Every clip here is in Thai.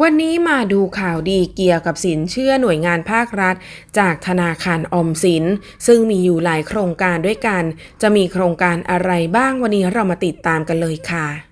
วันนี้มาดูข่าวดีเกี่ยวกับสินเชื่อหน่วยงานภาครัฐ จากธนาคารออมสิน ซึ่งมีอยู่หลายโครงการด้วยกัน จะมีโครงการอะไรบ้างวันนี้เรามาติดตามกันเลยค่ะ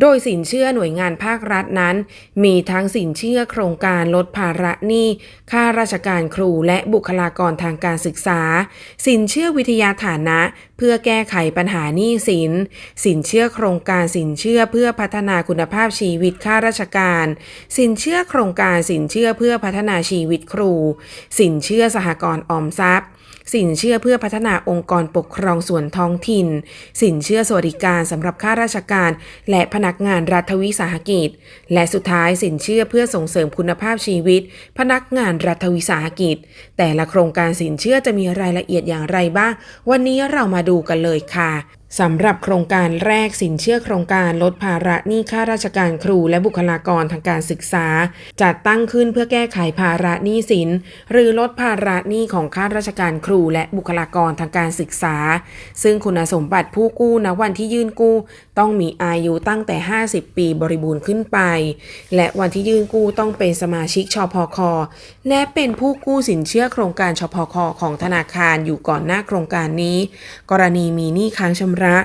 โดยสินเชื่อหน่วยงานภาครัฐนั้น มีทั้งสินเชื่อโครงการลดภาระหนี้ค่าราชการครูและบุคลากรทางการศึกษา สินเชื่อวิทยาฐานะ เพื่อแก้ไขปัญหาหนี้สิน สินเชื่อโครงการสินเชื่อเพื่อพัฒนาคุณภาพชีวิตข้าราชการ สินเชื่อโครงการสินเชื่อเพื่อพัฒนาชีวิตครู สินเชื่อสหกรณ์ออมทรัพย์สินเชื่อเพื่อพัฒนาองค์กรปกครองส่วนท้องถิ่น สินเชื่อสวัสดิการสำหรับข้าราชการ และพนักักงานรัฐวิสาหกิจ และสุดท้ายสินเชื่อเพื่อส่งเสริมคุณภาพชีวิต พนักงานรัฐวิสาหกิจ แต่ละโครงการสินเชื่อจะมีรายละเอียดอย่างไรบ้าง วันนี้เรามาดูกันเลยค่ะ สำหรับโครงการแรกสินเชื่อโครงการลดภาระหนี้ข้าราชการครูและบุคลากรทางการศึกษา จัดตั้งขึ้นเพื่อแก้ไขภาระหนี้สิน หรือลดภาระหนี้ของข้าราชการครูและบุคลากรทางการศึกษา ซึ่งคุณสมบัติผู้กู้ณวันที่ยื่นกู้ ต้องมีอายุตั้งแต่ 50 ปีบริบูรณ์ขึ้นไป และวันที่ยื่นกู้ต้องเป็นสมาชิกชพค และเป็นผู้กู้สินเชื่อโครงการชพคของธนาคารอยู่ก่อนหน้าโครงการนี้ กรณีมีหนี้ค้างชำระ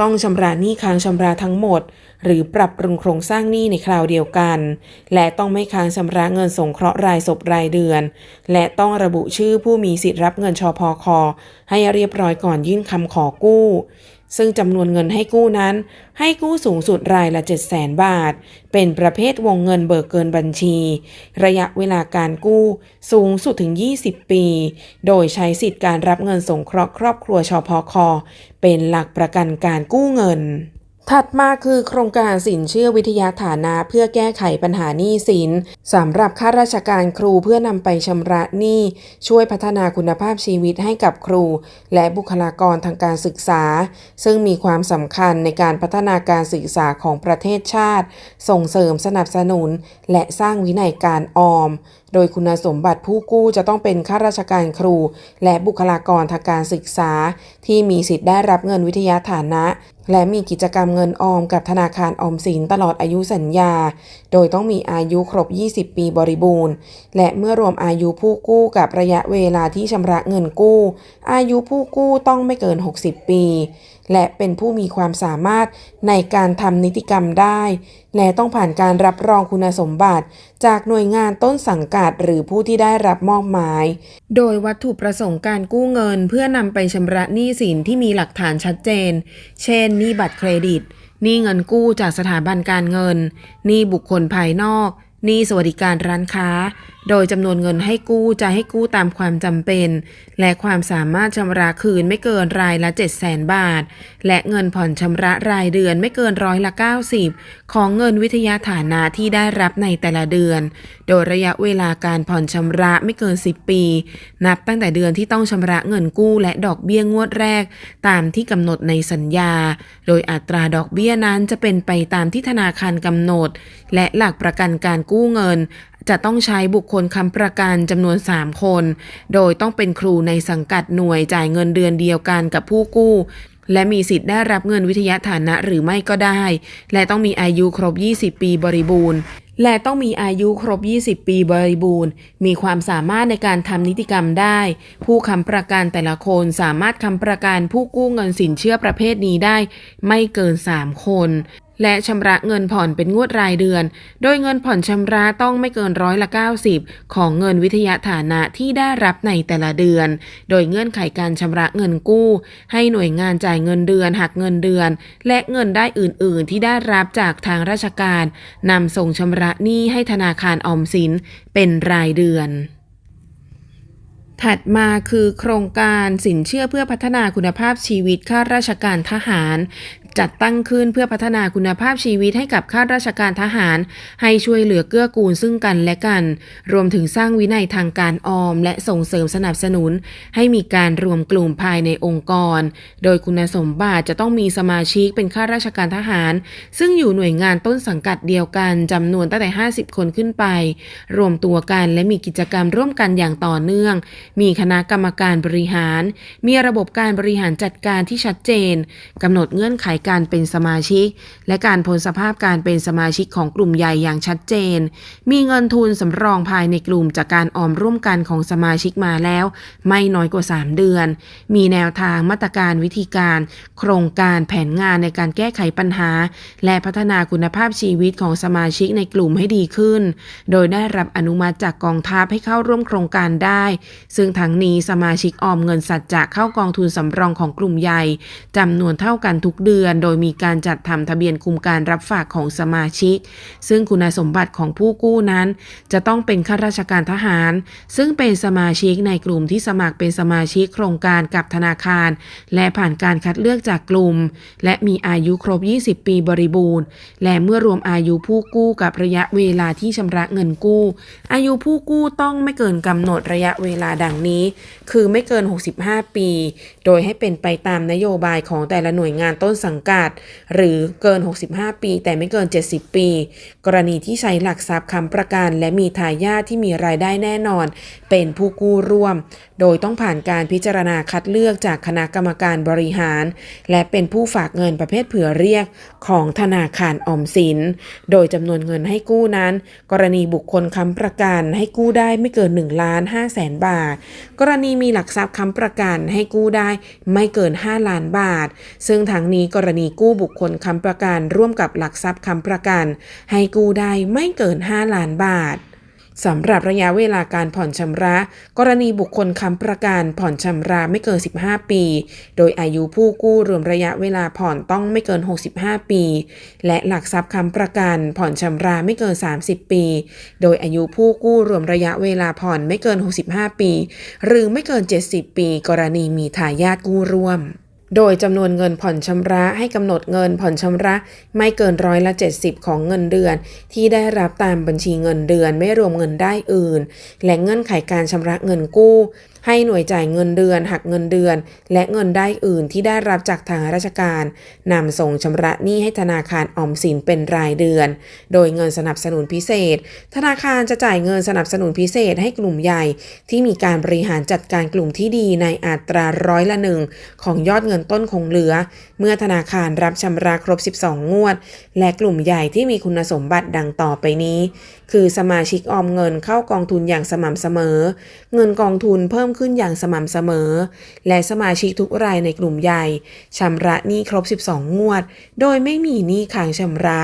ต้องชำระหนี้ค้างชำระทั้งหมด หรือปรับปรุงโครงสร้างหนี้ในคราวเดียวกัน และต้องไม่ค้างชำระเงินสงเคราะห์รายศพรายเดือน และต้องระบุชื่อผู้มีสิทธิ์รับเงินชอพคให้เรียบร้อยก่อนยื่นคำขอกู้ ซึ่งจำนวนเงินให้กู้นั้น ให้กู้สูงสุดรายละ 7 0 0 0 0 0 บาท เป็นประเภทวงเงินเบิกเกินบัญชี ระยะเวลาการกู้สูงสุดถึง 20 ปี โดยใช้สิทธิการรับเงินสงเคราะห์ครอบครัวชพคเป็นหลักประกันการกู้เงิน ถัดมาคือโครงการสินเชื่อวิทยาฐานะเพื่อแก้ไขปัญหาหนี้สินสำหรับข้าราชการครูเพื่อนำไปชำระหนี้ช่วยพัฒนาคุณภาพชีวิตให้กับครู และบุคลากรทางการศึกษา ซึ่งมีความสำคัญในการพัฒนาการศึกษาของประเทศชาติ ส่งเสริมสนับสนุน และสร้างวินัยการออม โดยคุณสมบัติผู้กู้จะต้องเป็นข้าราชการครู และบุคลากรทางการศึกษา ที่มีสิทธิ์ได้รับเงินวิทยาฐานะและมีกิจกรรมเงินออมกับธนาคารออมสินตลอดอายุสัญญา โดยต้องมีอายุครบ 20 ปีบริบูรณ์ และเมื่อรวมอายุผู้กู้กับระยะเวลาที่ชำระเงินกู้ อายุผู้กู้ต้องไม่เกิน 60 ปี และเป็นผู้มีความสามารถในการทำนิติกรรมได้ และต้องผ่านการรับรองคุณสมบัติ จากหน่วยงานต้นสังกัดหรือผู้ที่ได้รับมอบหมาย โดยวัตถุประสงค์การกู้เงินเพื่อนำไปชำระหนี้สินที่มีหลักฐานชัดเจน เช่นหนี้บัตรเครดิตหนี้เงินกู้จากสถาบันการเงินหนี้บุคคลภายนอกหนี้สวัสดิการร้านค้าโดยจำนวนเงินให้กู้จะให้กู้ตามความจำเป็น และความสามารถชำระคืนไม่เกินรายละ 7 0 0 0 0 0 บาท และเงินผ่อนชำระรายเดือนไม่เกินร้อยละ 90 ของเงินวิทยาฐานะที่ได้รับในแต่ละเดือน โดยระยะเวลาการผ่อนชำระไม่เกิน 10 ปี นับตั้งแต่เดือนที่ต้องชำระเงินกู้และดอกเบี้ยงวดแรก ตามที่กำหนดในสัญญา โดยอัตราดอกเบี้ยนั้นจะเป็นไปตามที่ธนาคารกำหนด และหลักประกันการกู้เงิน จะต้องใช้บุคคลค้ำประกันจำนวน 3 คน โดยต้องเป็นครูในสังกัดหน่วยจ่ายเงินเดือนเดียวกันกับผู้กู้ และมีสิทธิ์ได้รับเงินวิทยาฐานะหรือไม่ก็ได้ และต้องมีอายุครบ 20 ปีบริบูรณ์ และต้องมีอายุครบ 20 ปีบริบูรณ์ มีความสามารถในการทำนิติกรรมได้ ผู้ค้ำประกันแต่ละคนสามารถค้ำประกันผู้กู้เงินสินเชื่อประเภทนี้ได้ ไม่เกิน 3 คน และชำระเงินผ่อนเป็นงวดรายเดือน โดยเงินผ่อนชำระต้องไม่เกินร้อยละ 90 ของเงินวิทยาฐานะที่ได้รับในแต่ละเดือน โดยเงื่อนไขการชำระเงินกู้ ให้หน่วยงานจ่ายเงินเดือนหักเงินเดือน และเงินได้อื่น ๆ ที่ได้รับจากทางราชการนำส่งชำระหนี้ให้ธนาคารออมสินเป็นรายเดือนถัดมาคือโครงการสินเชื่อเพื่อพัฒนาคุณภาพชีวิตข้าราชการทหาร จัดตั้งขึ้นเพื่อพัฒนาคุณภาพชีวิตให้กับข้าราชการทหาร ให้ช่วยเหลือเกื้อกูลซึ่งกันและกัน รวมถึงสร้างวินัยทางการออม และส่งเสริมสนับสนุน ให้มีการรวมกลุ่มภายในองค์กร โดยคุณสมบัติจะต้องมีสมาชิกเป็นข้าราชการทหาร ซึ่งอยู่หน่วยงานต้นสังกัดเดียวกันจำนวนตั้งแต่ 50 คนขึ้นไป รวมตัวกันและมีกิจกรรมร่วมกันอย่างต่อเนื่อง มีคณะกรรมการบริหาร มีระบบการบริหารจัดการที่ชัดเจนกำหนดเงื่อนไขการเป็นสมาชิก และการพ้นสภาพการเป็นสมาชิกของกลุ่มใหญ่อย่างชัดเจน มีเงินทุนสำรองภายในกลุ่มจากการออมร่วมกันของสมาชิกมาแล้ว ไม่น้อยกว่า 3 เดือน มีแนวทางมาตรการวิธีการ โครงการแผนงานในการแก้ไขปัญหา และพัฒนาคุณภาพชีวิตของสมาชิกในกลุ่มให้ดีขึ้น โดยได้รับอนุมัติจากกองทัพให้เข้าร่วมโครงการได้ ซึ่งทั้งนี้สมาชิกออมเงินสัจจะเข้ากองทุนสำรองของกลุ่มใหญ่จำนวนเท่ากันทุกเดือนโดยมีการจัดทำทะเบียนคุมการรับฝากของสมาชิก ซึ่งคุณสมบัติของผู้กู้นั้น จะต้องเป็นข้าราชการทหาร ซึ่งเป็นสมาชิกในกลุ่มที่สมัครเป็นสมาชิกโครงการกับธนาคาร และผ่านการคัดเลือกจากกลุ่ม และมีอายุครบ 20 ปีบริบูรณ์ และเมื่อรวมอายุผู้กู้กับระยะเวลาที่ชำระเงินกู้ อายุผู้กู้ต้องไม่เกินกำหนดระยะเวลาดังนี้ คือไม่เกิน 65 ปี โดยให้เป็นไปตามนโยบายของแต่ละหน่วยงานต้นสังกัด หรือเกิน 65 ปี แต่ไม่เกิน 70 ปี กรณีที่ใช้หลักทรัพย์ค้ำประกัน และมีทายาทที่มีรายได้แน่นอน เป็นผู้กู้ร่วม โดยต้องผ่านการพิจารณาคัดเลือกจากคณะกรรมการบริหาร และเป็นผู้ฝากเงินประเภทเผื่อเรียกของธนาคารออมสิน โดยจำนวนเงินให้กู้นั้น กรณีบุคคลค้ำประกันให้กู้ได้ไม่เกิน1ล้าน5แสนบาท กรณีมีหลักทรัพย์ค้ำประกันให้กู้ได้ไม่เกิน 5 ล้านบาท ซึ่งทั้งนี้กรณีกู้บุคคลค้ำประกันร่วมกับหลักทรัพย์ค้ำประกัน ให้กู้ได้ไม่เกิน 5 ล้านบาทสำหรับระยะเวลาการผ่อนชำระ กรณีบุคคลค้ำประกันผ่อนชำระไม่เกิน 15 ปี โดยอายุผู้กู้รวมระยะเวลาผ่อนต้องไม่เกิน 65 ปี และหลักทรัพย์ค้ำประกันผ่อนชำระไม่เกิน 30 ปี โดยอายุผู้กู้รวมระยะเวลาผ่อนไม่เกิน 65 ปี หรือไม่เกิน 70 ปี กรณีมีทายาทกู้ร่วม โดยจำนวนเงินผ่อนชำระให้กำหนดเงินผ่อนชำระไม่เกินร้อยละ 70 ของเงินเดือน ที่ได้รับตามบัญชีเงินเดือนไม่รวมเงินได้อื่น และเงื่อนไขการชำระเงินกู้ ให้หน่วยจ่ายเงินเดือนหักเงินเดือน และเงินได้อื่นที่ได้รับจากทางราชการนำส่งชำระหนี้ให้ธนาคารออมสินเป็นรายเดือน โดยเงินสนับสนุนพิเศษ ธนาคารจะจ่ายเงินสนับสนุนพิเศษให้กลุ่มใหญ่ ที่มีการบริหารจัดการกลุ่มที่ดีในอัตราร้อยละหนึ่งของยอดเงินต้นคงเหลือ เมื่อธนาคารรับชำระครบ 12 งวด และกลุ่มใหญ่ที่มีคุณสมบัติดังต่อไปนี้ คือสมาชิกออมเงินเข้ากองทุนอย่างสม่ำเสมอ เงินกองทุนเพิ่มมขึ้นอย่างสม่ำเสมอ และสมาชิกทุกรายในกลุ่มใหญ่ชำระหนี้ครบ 12 งวด โดยไม่มีหนี้ค้างชำระ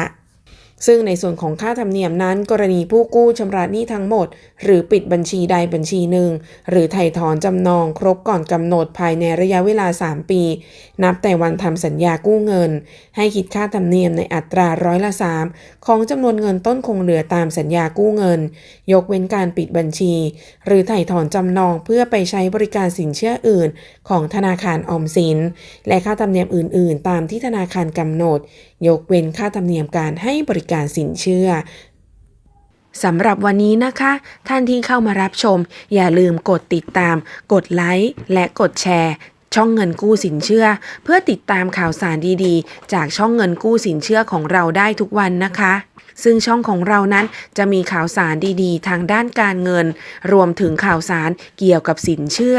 ซึ่งในส่วนของค่าธรรมเนียมนั้น กรณีผู้กู้ชำระหนี้ทั้งหมด หรือปิดบัญชีใดบัญชีหนึ่ง หรือไถ่ถอนจำนองครบก่อนกำหนดภายในระยะเวลา 3 ปี นับแต่วันทำสัญญากู้เงิน ให้คิดค่าธรรมเนียมในอัตราร้อยละ 3 ของจำนวนเงินต้นคงเหลือตามสัญญากู้เงิน ยกเว้นการปิดบัญชี หรือไถ่ถอนจำนองเพื่อไปใช้บริการสินเชื่ออื่น ของธนาคารออมสิน และค่าธรรมเนียมอื่น ๆ ตามที่ธนาคารกำหนดยกเว้นค่าธรรมเนียมการให้บริการสินเชื่อสำหรับวันนี้นะคะ ท่านที่เข้ามารับชม อย่าลืมกดติดตาม กดไลค์และกดแชร์ ช่องเงินกู้สินเชื่อ เพื่อติดตามข่าวสารดีๆ จากช่องเงินกู้สินเชื่อของเราได้ทุกวันนะคะ ซึ่งช่องของเรานั้นจะมีข่าวสารดีๆ ทางด้านการเงิน รวมถึงข่าวสารเกี่ยวกับสินเชื่อ